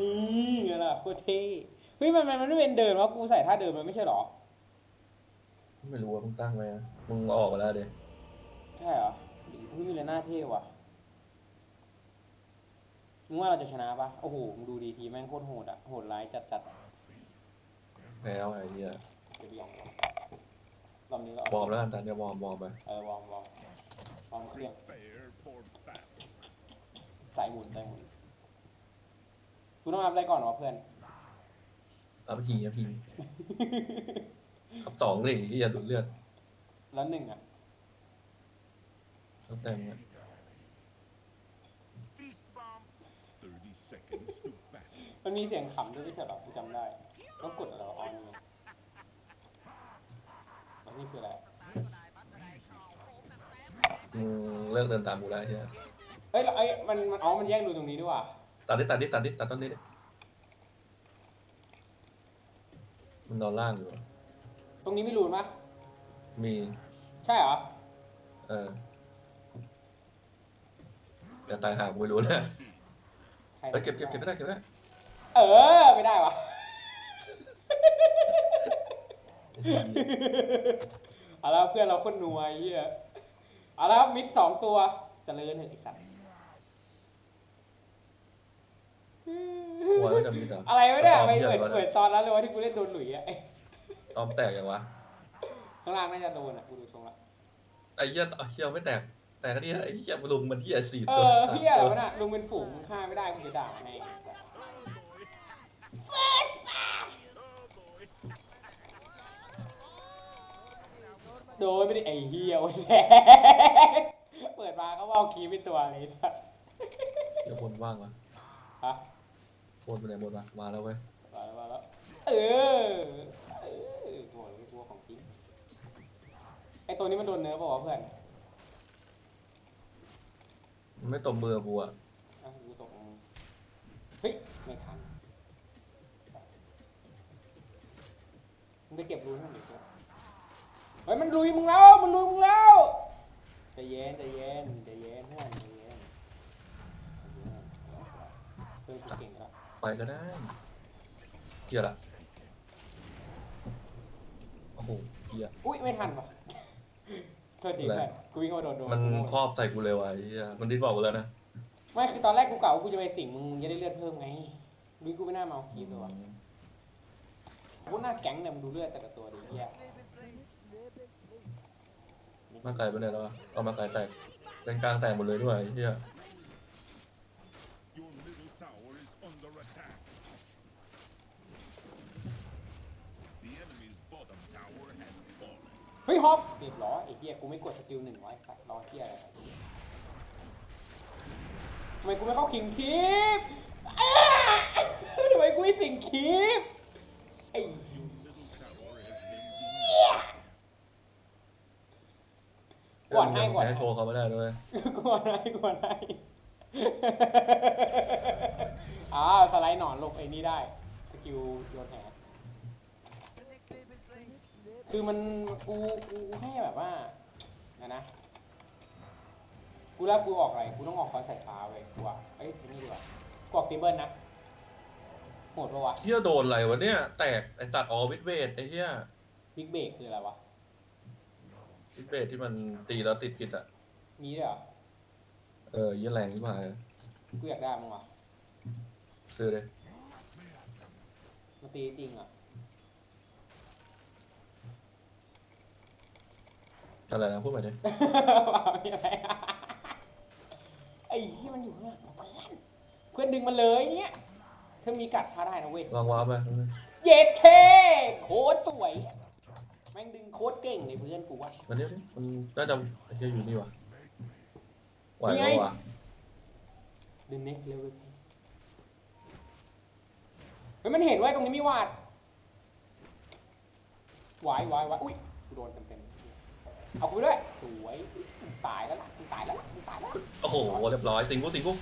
นี่ไงล่ะโคตรเท่เฮ้ยมันมันมันไม่เป็นเดินวะกูใส่ท่าเดินมันไม่ใช่หรอ ไม่รู้ว่ามึงตั้งไว้อะมึงเอาออกมาแล้วเดี๋ยวใช่เหรอเฮ้ยมีเลยหน้าเท่ว่ะมึงว่าเราจะชนะปะโอ้โหมึงดูดีทีแม่งโคตรโหดอะโหดร้ายจัดจัดๆอะแพ้เอาไอ้เหี้ยเดี๋ยวไปลองรอบนี้เราวอร์มแล้วกันตันเดี๋ยววอร์มวอร์มไปเออวอร์มวอร์มวอร์มเครื่อง Prepare for battle. สายหมุนสายหมุน กูต้องรับอะไรก่อนวะเพื่อนเอาไปทีเอาพีขับสองเลยไอ้เหี้ยดูดเลือดแล้วหนึ่งอะแล้วแต่งอะ Beast bomb. 30 seconds to battle. มันมีเสียงขำด้วยไม่ใช่เหรอกูจำได้ต้องกดอะไรวะอ๋อนี่ไงแล้วนี่คืออะไร มึงเลิกเดินตามกูแล้วไอ้เหี้ยเอ้ยแล้วไอ้มันมันอ๋อมันแย่งดูตรงนี้ด้วยว่ะ ตัดดิตัดดิตัดดิตัดต้นนี้ดิมันนอนล่างอยู่อะตรงนี้ไม่รูนปะมี ใช่เหรอ เอออย่าตายหากูไม่รู้นะใครเฮ้ยเก็บเก็บเก็บไม่ได้เก็บไม่ได้เออ ไม่ได้วะเอาละเพื่อนเราคนหน่วยเหี้ยเอาละมิดสองตัวเจริญเถอะไอ้สัตว์ วอยก็จะมีแต่อะไรวะเนี่ยตอมไม่เหี้ยเหมือนวะเหมือนตอนนั้นเลยวะที่กูเล่นโดนหลุยอะไอ้ตอมแตกอย่างวะข้างล่างน่าจะโดนอะกูดูทรงละไอ้เหี้ยไอ้เหี้ยไม่แตก แต่ก็นี่ไอ้เหี้ยลุงมันเหี้ยสี่เอตัวอสามเฮียอะไรตัววะน่ะลุงเป็นฝูงมึงฆ่าไม่ได้กูจะด่าให้โดนไม่ได้ไอ้เฮียวันแรกเปิดมาก็ว่าเอาคีย์เป็นตัวเลยสัสเดี๋ยวบนว่างวะฮะ บนไปไหนบนวะมาแล้วเว้ยมาแล้วมาแล้วเออเออกลัวไม่กลัวของจริงไอตัวนี้มันโดนเนื้อเปล่าวะเพื่อนมันไม่ตบมือกูอะอะกูตกลงเฮ้ยไม่ทันมึงไปเก็บรูนให้มันดิเพื่อนเฮ้ยมันลุยมึงแล้วมันลุยมึงแล้วใจเย็นใจเย็นใจเย็นเพื่อนใจเย็นเพื่อนกูเก่งแล้ว ไปก็ได้เหี้ยละโอ้โหเหี้ยอุ้ยไม่ทันว่ะโทษทีอะไรเพื่อนกูวิ่งเข้ามาโดนโดนมันครอบใส่กูเลยว่ะไอ้เหี้ยมันดิ้นบอกกูแล้วนะไม่คือตอนแรกกูกะว่ากูจะไปสิงมึงมึงจะได้เลือดเพิ่มไงดูกูไม่น่ามาเอาคีบเลยว่ะกูหน้าแก๊งเนี่ยมึงดูเลือดแต่ละตัวดิเหี้ยมาไกลไปไหนแล้ววะเอามาไกลแตกเป็นกลางแตกหมดเลยด้วยไอ้เหี้ย Your middle tower is under attack. The enemy's bottom tower has fallen. เฮ้ยฮอปเรียบร้อยไอ้เหี้ยกูไม่กดสกิลหนึ่งไว้สัตว์รอเหี้ยอะไรทำไมกูไม่เข้าคิงคีบอ้าทำไมกูไม่สิงคีบไอ้ Your middle tower has been denied. ก่อนให้ก่อนให้โชว์เขาไม่ได้ด้วยกวนให้กวนให้อ่าสไลด์หนอนหลบไอ้นี่ได้ สกิลโยนแห คือมันกูกูให้แบบว่านะนะกูแล้วกูออกอะไรกูต้องออกคอนใส่ฟ้าเว้ยกูว่าเอ้ยนี่ดีกว่ากอกตีเบิลนะโหดปะวะเหี้ยโดนอะไรวะเนี่ย แตกไอ้ตัดออวิดเวทไอ้เหี้ยบิ๊กเบรกคืออะไรวะวิดเวทที่มันตีแล้วติดผิดอะมีด้วยเหรอเออเหี้ยแรงที่มากูอยากได้มึงวะซื้อเลยมาตีจริงอะ อะไรนะพูดใหม่ดิไม่อะไรไอ้ที่มันอยู่ข้างหลังเพื่อนเพื่อนดึงมาเลยเนี่ยเธอมีกัดพาได้นะเว้ยลองว้าร์ปไปเย็ดเคโคตรสวยแม่งดึงโคตรเก่งเลยเพื่อนกูว่ามันนี่มันน่าจะไอ้เหี้ยอยู่นี่วะไหวนี่ไงแล้ววะดึงเน็กเร็วเลยเฮ้ยมันเห็นไว้ตรงนี้มีวาดวายวายวายอุ้ยกูโดนเต็มๆ เอากูไปด้วยสวยตายแล้วล่ะตายแล้วล่ะตายแล้วโอ้โห เรียบร้อยสิงกุ๊กสิงกุ๊ก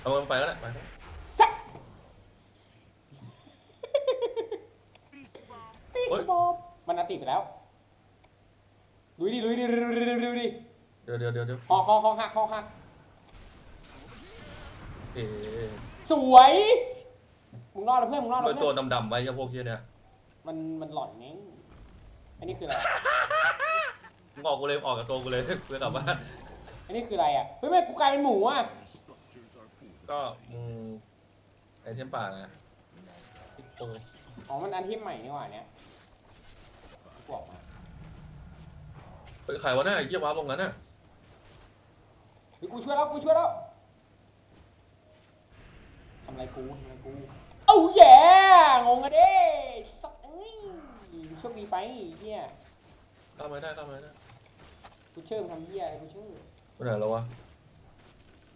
เอามันไปก็ได้ไปก็ได้ตีกระบอกมันอัติไปแล้วลุยดิลุยดิลุยดิลุยดิเดี๋ยวเดี๋ยวเดี๋ยวเดี๋ยวหอกหอกหักหอกหักสวยมึงรอดแล้วเพื่อนมึงรอดแล้วเพื่ตัวดำๆไว้เจ้าพวกเหี้ยเนี่ยมันมันหล่อนไงอันนี้คืออะไร มออกกูเลยออกกับตัวกูเลยกูจะกลับบ้าน อันนี้คืออะไรอะเฮ้ยแม่กูกลายเป็นหมูอะก็มึงไอเทมป่านะอ๋อมันอันที่ใหม่นี่หว่าเนี้ยบอกมาไปขายวะน่ะไอ้เหี้ยวาร์ลงนั้นน่ะเฮ้ยกูช่วยแล้วกูช่วยแล้วทำไรกูทำไรกูเอ้าแย่งงอะเด้สักเอ้ยโชคดีไปไอ้เฮีย ข้ามไม่ได้ข้ามไม่ได้ กูเชื่อมึนทำเหี้ยอะไกูเชื่อไปไหนแล้ววะ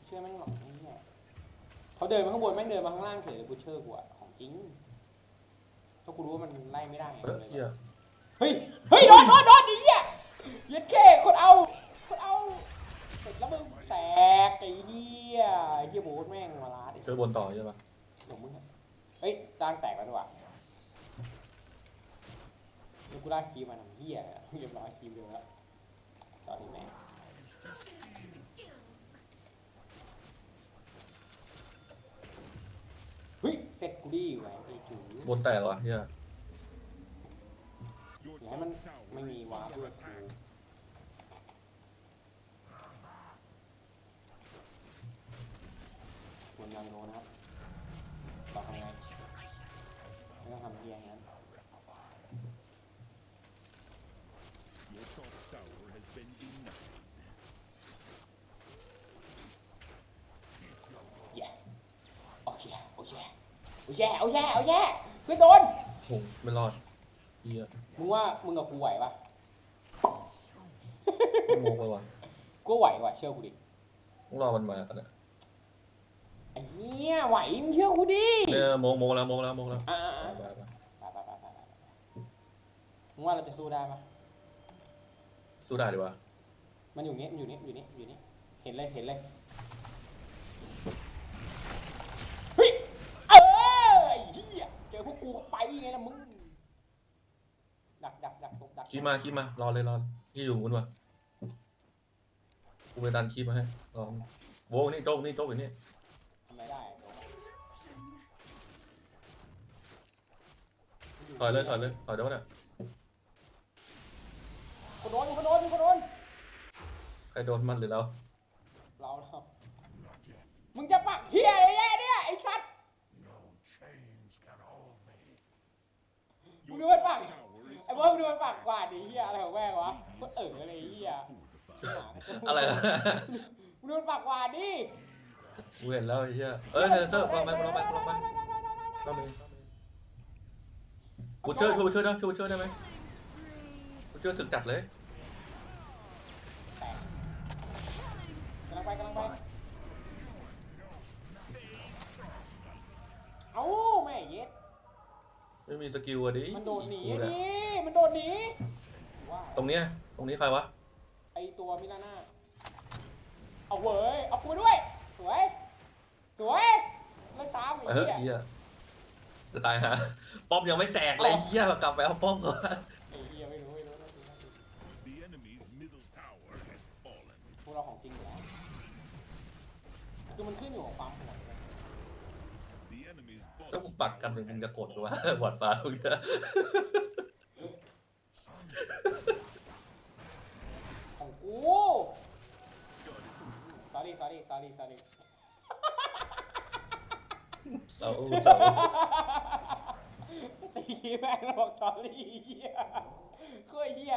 เชื่อแม่งหรอกไอ้เหี้ยเขาเดินมาข้างบนแม่งเดินมาข้างล่างเฉยกูเชื่อกูอะของจริงถ้ากูรู้ว่ามันไล่ไม่ได้เฮ้ยเฮ้ยเฮ้ยโดนโดนโดนไอ้เหี้ยเย็ดเข้คนเอาคนเอาเสร็จแล้วมึงแตกไอ้เหี้ยไอ้เหี้ยโบ๊ทแม่งมาลาดไเชื่อบนต่อใช่ปะของมึงเฮ้ยจ้างแตกแล้วดีกว่าเดี๋ยวกูลากคีมมาทำเหี้ยเรียบร้อยคีมเดียวแล้ว Sorry man เฮ้ยเสร็จกูดีไว้ไอ้จู๋ บนแตกเะเฮียแล้วมันไม่มีวาร์ปด้วยกูควรยังโดนะครับต่อไปไม่ต้องทำเพียงนั้น แย่เอาแย่เอาแย่เพื่อนโดนโหไม่รอดเหี้ยมึงว่ามึงกับกูไหวปะโมงไปวะกูไหวว่ะเชื่อกูดิต้งรอมันมาตอนนี้ไอ้เนี่ยไหวมึงเชื่อกูดิเนี่ยโมงโมงแล้วโมงแล้วโมงแล้วมึงว่าเราจะสู้ได้ปะสู้ได้ดีวะมันอยู่นี้มันอยู่นี้อยู่นี้อยู่นี้เห็นเลยเห็นเลย ไงล่ะมึง ดักดักดักดักคิมาคิดมารอเลยรอที่อยู่คุณวะกูไปดันคิดมาให้รอโว้นี่โต๊ะนี่โต๊ะอยู่นี่ทำไมได้ถอยเลยถอยเลยถอยเดี๋ยวน่ะคนโดนคนโดนคนโดนใครโดนมันหรือเราเราเรามึงจะปักเฮียอะไร มึงดูมันฝักไอ้บอสมึงดูมันฝักกว่าดิเฮียอะไรของแม่วะก็เอออะไรเฮียอะไรมึงดูมันฝักกว่าดดิกูเห็นแล้วเฮียเอ้ยเซนเซอร์ลองไปลองไปลองไปลองไปบูเชอร์ช่วยบูเชอร์ได้ช่วยบูเชอร์ได้ไหมบูเชอร์ถึงจัดเลย ไม่มีสกิลอะดิมันโดดหนีกูดิมันโดดหนีตรงนี้ตรงนี้ใครวะ ไอตัวมิลาน่าเอาเว้ยเอาปูด้วย สวย สวยไม่ตามไอ้เยี่หี้ยจะตายฮะ ป้อมยังไม่แตกเลยเฮียกลับไปเอาป้อมก่อนเหี้ยไม่รู้ไม่รู้พวกเราของจริงอยู่คือมันขึ้นอยู่กับความ ปักกันหนึ่งมึงจะกดหรือว่าหวัดฟ้าตรงเนี้ยของกูตอรีต sorry sorry sorry เศร้าเศร้าตีแม่งบอก sorry เหี้ยเหี้ย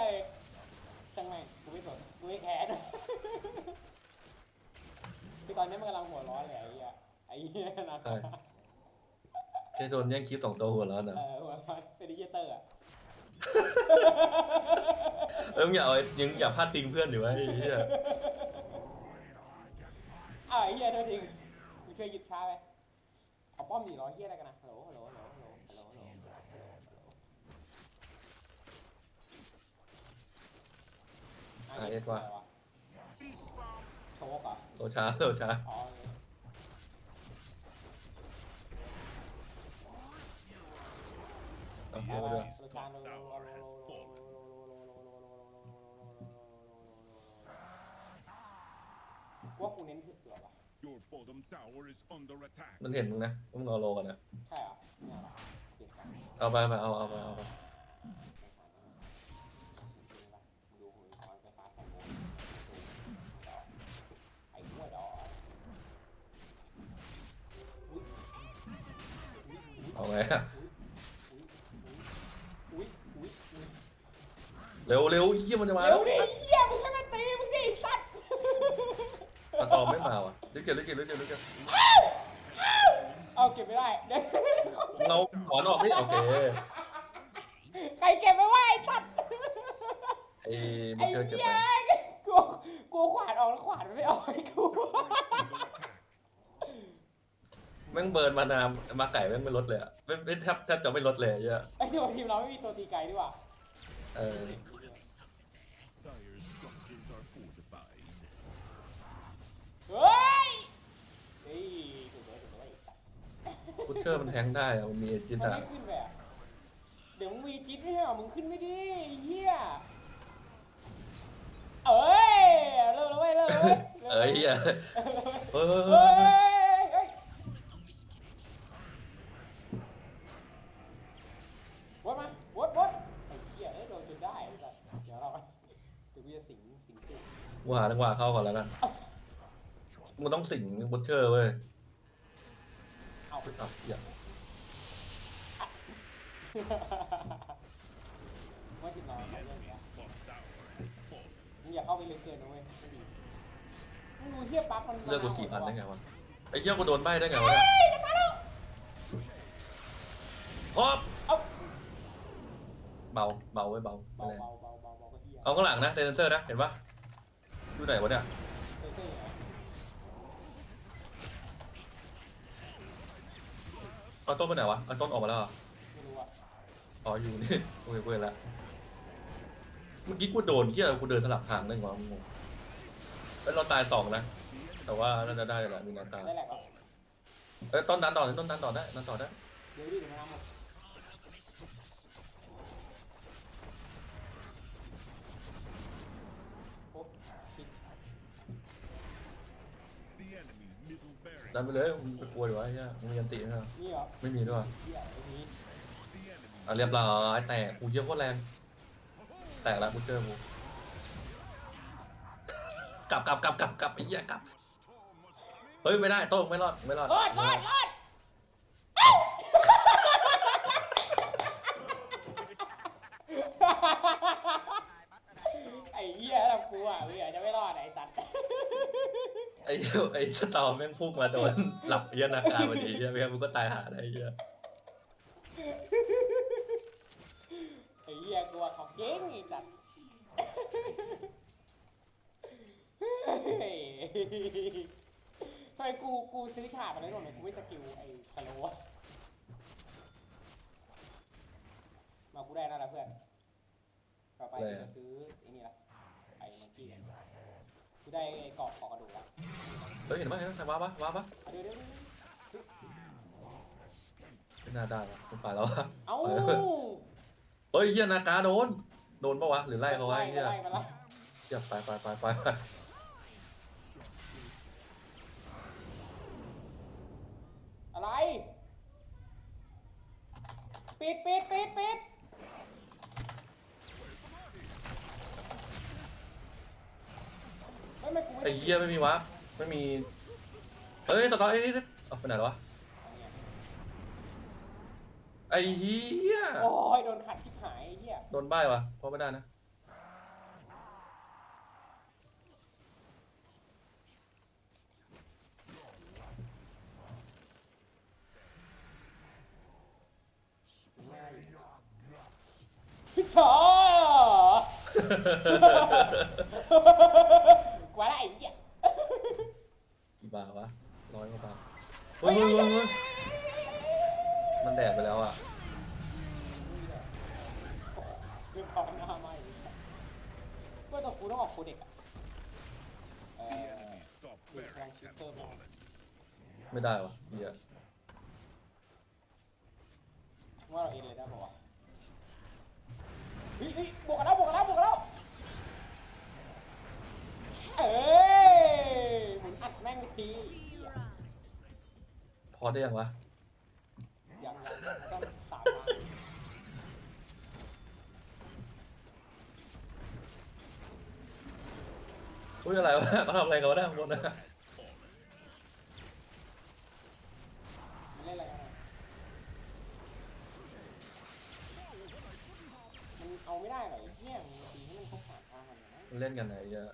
เจังไม่งกูไม่สนกูไม่แคร์นะคือตอนนี้มันกำลังหัวร้อนเลยไอ้เหี้ยไอ้เหี้ยนะ ที่โดนแย่งคลิปสองตัวหัวแล้วนะเออหัวฟัดเป็นดิจิเตอร์อะเออมึอย่าเอายังอย่าพลาดทิ้งเพื่อนดิวะไอ้เหี้ยอ่าไอ้เฮียโทษทีกูช่วยหยิบช้าไปเอาป้อมดีร้อยเฮียอะไรกันนะฮัลโหลฮัลโหลฮัลโหลฮัลโหลฮัลโหลฮัลโหอะเอ็ดวะโชกเหรอโตช้าโตช้าอ๋อ The top tower has fallen. Your bottom tower is under attack. มันเห็นมึงนะมึงเอาโลกันนะใช่เอเนี่ยเหรอปเอาไปเอาเอาไปเอาไปเอาไงอะ ร็วเร็วเยี่ยมันจะมาเร็แล้ววดิเฮียมึงให้มันตีมึงดิสัตว์อะตอมไม่มาว่ะลึกเกินลึกเกินลึกเกินลึกเกินเอาเก็บไม่ได้เดี๋ยวเราถอนออกนี่โอเคใครเก็บไม่ไหวไอ้สัตว์ไอ้บุไอ้ญเชิญเก็บเหี้ไปยกูกูขวานออกแล้วขวานมันไม่ออกไอ้กูแม่งเบิร์นมานานมาไก่แม่งไม่ลดเลยอะไม่ไม่แทบแทบจะไม่ลดเลยเยอะไอ้ที่ว่าทีมเราไม่มีตัวตีไกลดีกว่าเออ Dire structures are fortified. เฮ้ยเฮ้ยถูกเลยถูกเลยไอ้สัตว์พุชเชอร์มันแทงได้อะมันมีเอจิตมันอะไม่ขึ้นไปอะเดี๋ยวมึงมีจิ๊ดไม่ใช่เหรอมึงขึ้นไม่ดีไอ้เฮียเอ้ยเริ่มแล้วเว้ยเริ่มแล้วเว้ยเอ้ยเหี้ยเฮ้ยเฮ้ยเฮ้ย กูหาจังหวะเข้าก่อนแล้วนะมึงต้องสิงพุชเชอร์เว้ยเอาอะอย่าว่าจิตเราใช้เรื่องเนี้ย Top tower has fallen. มึงอย่าเข้าไปลึกเกินนะเว้ยไม่ดีมึงดูเทียบปั๊บมันเลือกกูสี่พันได้ไงไงวะไอ้เหี้ยกูโดนใบได้ไงวะเนี่ยครบเอาเบาเบาไว้เบาเบาไม่แรงเบาเบาเบาเบาก็เฮียเอาข้างหลังนะเซนเซอร์นะเห็นปะ อยู่ไหนวะเนี่ยเซ่เซ่เหรอเอาต้นไปไหนวะเอาต้นออกมาแล้วเหรอไม่รู้อะอ๋ออยู่นี่โอเคเว้ยละเมื่อกี้กูโดนเหี้ยกูเดินสลับทางได้ไงวะมึงงงแล้วเราตายสองนะ แต่ว่าน่าจะได้แหละมีนาตาได้แหละก็เอ้ยต้นดันต่อต้นดันต่อได้ดันต่อได้ เดี๋ยวดิเดี๋ยวมาน้ำหมดโอ้ชิด The enemy's middle barracks. ดันไปเลยมึงไปกลัวอยู่วะไอ้เหี้ยมึงมียันติไหมครับนี่เหรอไม่มีด้วยวะเฮียตรงนี้ The enemy อะเรียบร้อยแตกกูเยี่ยโคตรแรง แตกแล้วกูเจอกูกลับกลับกลับกลับกลับไอ้เหี้ยกลับเฮ้ยไม่ได้โต้งไม่รอดไม่รอด รอดรอดรอดไอ้เหี้ยเรากูอะกูอยากจะไม่รอดไอ้สัตว์ ไอ้ไอ้สตอมแม่งพุ่งมาโดน หลับเหี้ยนาคาพอดีเหี้ยไม่งั้นมึงก็ตายหาได้ไอ้เหี้ยไอ้เหี้ยกูว่าเขาเก่งไอ้สัตว์เฮ้ยทำไมกูกูซื้อฉาบมาแล้วหมดเลยกูไม่สกิลไอ้คาโลวะมากูได้นั่นละเพื่อน ต่อไปกูจะซื้อไอ้นี่ละไอ้มังกี้กันกู ได้เกาะเกาะกระดูกละเฮ้ยเห็นปะเห็นปะว้าปะว้าปะเอาเดี๋ยวเดี๋ยวเดี๋ยวไม่น่าได้วะมันฝ่ายแล้ววะเอ้าเฮ้ยเหี้ยนาคาโดน โดนปะวะหรือไล่เขาไว้ไล่เหี้ยไล่มาละเหี้ยไปไปไปไปไปอะไร ปิดปิดปิดปิด ไม่ไม่กูไม่ไอ้เหี้ยไม่มีวะไม่มีเฮ้ยสตอไอ้นี่เอาไปไหนแล้ววะไอ้เหี้ยโอ้ยโดนขัดที่หายไอ้เหี้ยโดนใบวะเพราะไม่ได้นะพี่ชอกว่าละไอ้เหี้ย กี่ บาทวะร้อยกว่าบาทเฮ้ยเฮ้ยเฮ้ยเฮ้ยมันแดดไปแล้วอะเรื่องความหน้าไหม้ก็ต้องกูต้องออกโคเด็กอะเออ enemy's top Wait, barracks can I have shoot them? fallen. ไม่ได้วะเหี้ยว่าเราเองเลยได้ป่าวะเฮ้ยเฮ้ยบวกกันแล้วบวกกันแล้วบวก อได้ยังวะยังยังต้องสามมาอุ้ยอะไรวะเขาทำอะไรกันวะเนี่ยข้างบนนะ มันเล่นอะไรกันอะมันเอาไม่ได้หรอไอ้เหี้ยมันตีให้มันครบสามทางก่อนนะ มันเล่นกันไหนเยอะ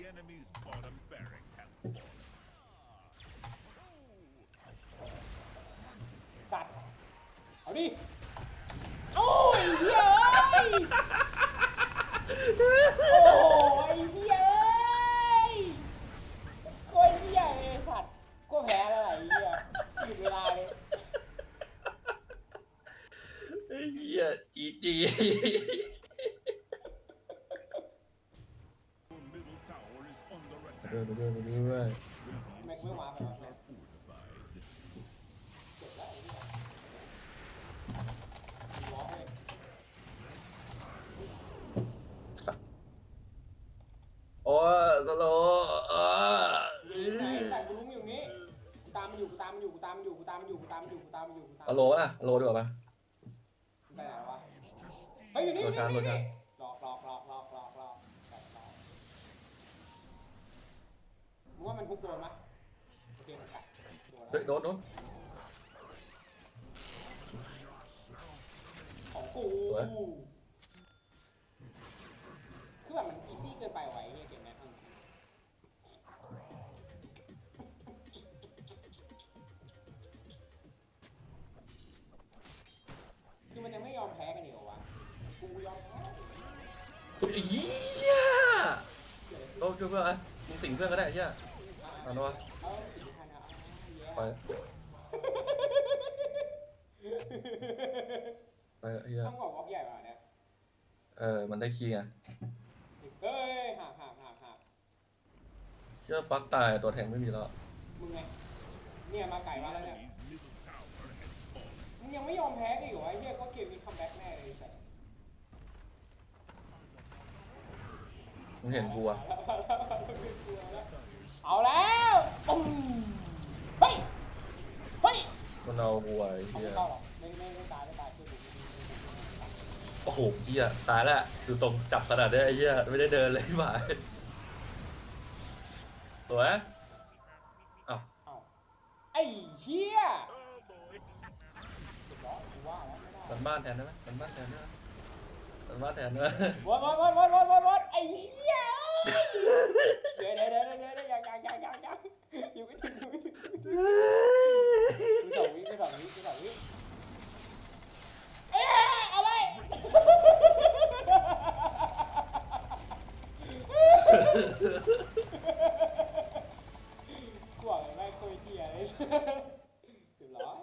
The enemy's bottom barracks have fallen. สัตว์เอาดิ โอ้ยเหี้ยเอ้ยโอ้ยเหี้ยเอ้ยโคตรเหี้ยเลยสัตว์ก็แพ้แล้วไอ้เหี้ยหยุดเวลาเลย ไอ้เหี้ยจีจี ดีกว่าปะมันไปไหนวะเฮ้ยอยู่นี่โดนการอยู่นี่โดนการหลอกหลอกหลอกหลอกหลอกหลอกหลอกหลอกมึงว่ามันทุกโดนปะโอเคมันกัดโดนเฮ้ยแล้วโดนโดนของกู เพื่อนอะมึงสิงเพื่อนก็ได้ไอ้เหี้ยเอาหน่อยเอาสิบพันเอาเย้ไปไปไอ้เหี้ยต้องบอกวอกใหญ่กว่าเนี่ยเออมันได้คีย์ไงเฮ้ยหักหักหักหักเชื่อปักตายตัวแทงไม่มีแล้วมึงไงเนี่ยมาไก่ The มาแล้วเนี่ย enemy's middle tower has fallen. มึงยังไม่ยอมแพ้กันอีกเหรอไอ้เหี้ยก็เกมนี้คัมแบ็กแน่เลยแต่ มึงเห็นกูอะเอาแล้วปุ้มเฮ้ย เฮ้ยมันเอากูไว้ไอ้เขาเหี้ไม่ยเข้าหรอกไม่ไม่ไม่ตายไม่ตายช่วยดูโอ้โหเหี้ยตายแล้วดูตรงจับขนาดเนี้ยไอ้เหี้ยไม่ได้เดินเลยหมายสวยอ้าวเอาไอ้เหี้ย Oh boy. เรียบร้อยกูว่าแล้วไม่ได้ กันบ้านแทนได้ไหมกันบ้านแทนได้ไหม มันว่าแทนว่าวนวนวนวนวนวนวนไอ้เหี้ยเดี๋ยวเดี๋ยวเดี๋ยวเดี๋ยวอย่าอย่าอย่าอย่าอย่าอยู่ไม่ถึงอยู่ไม่ถึงสองวิสองวิสองวิเอ๊ะอะไรกลัวไม่คุยเหี้ยเลย